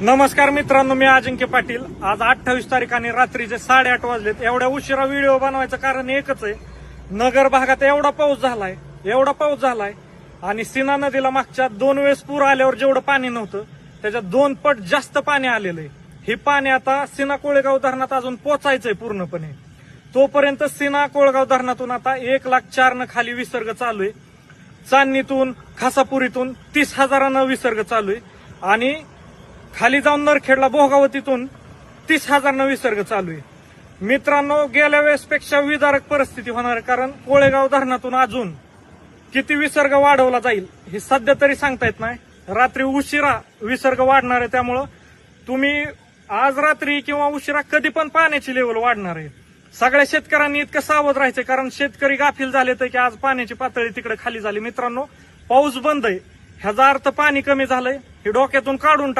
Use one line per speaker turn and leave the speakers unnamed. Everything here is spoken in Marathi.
नमस्कार मित्रांनो मी अजिंक्य पाटील. आज अठ्ठावीस तारीख आणि रात्रीचे साडेआठ वाजलेत एवढ्या उशिरा व्हिडिओ बनवायचं कारण एकच आहे. नगर भागात एवढा पाऊस झालाय एवढा पाऊस झालाय आणि सीना नदीला मागच्या दोन वेळेस पूर आल्यावर जेवढं पाणी नव्हतं त्याच्यात दोन पट जास्त पाणी आलेलं आहे. हे पाणी आता सिना कोळेगाव धरणात अजून पोचायचंय पूर्णपणे. तोपर्यंत सीना कोळगाव धरणातून आता एक लाख चारनं खाली विसर्ग चालू आहे. चांदणीतून खासापुरीतून तीस हजारानं विसर्ग चालू आहे. आणि खाली जाऊन नरखेडला भोगावतीतून तीस हजारनं विसर्ग चालू आहे. मित्रांनो गेल्या वेळेसपेक्षा विदारक परिस्थिती होणार आहे कारण कोळेगाव धरणातून अजून किती विसर्ग वाढवला जाईल हे सध्या तरी सांगता येत नाही. रात्री उशिरा विसर्ग वाढणार आहे त्यामुळं तुम्ही आज रात्री किंवा उशिरा कधी पण पाण्याची लेवल वाढणार आहे. सगळ्या शेतकऱ्यांनी इतकं सावध राहायचं कारण शेतकरी गाफील झाले तर की आज पाण्याची पातळी तिकडे खाली झाली. मित्रांनो पाऊस बंद आहे. ह्याचा अर्थ पाणी कमी झालंय हे डोक्यातून काढून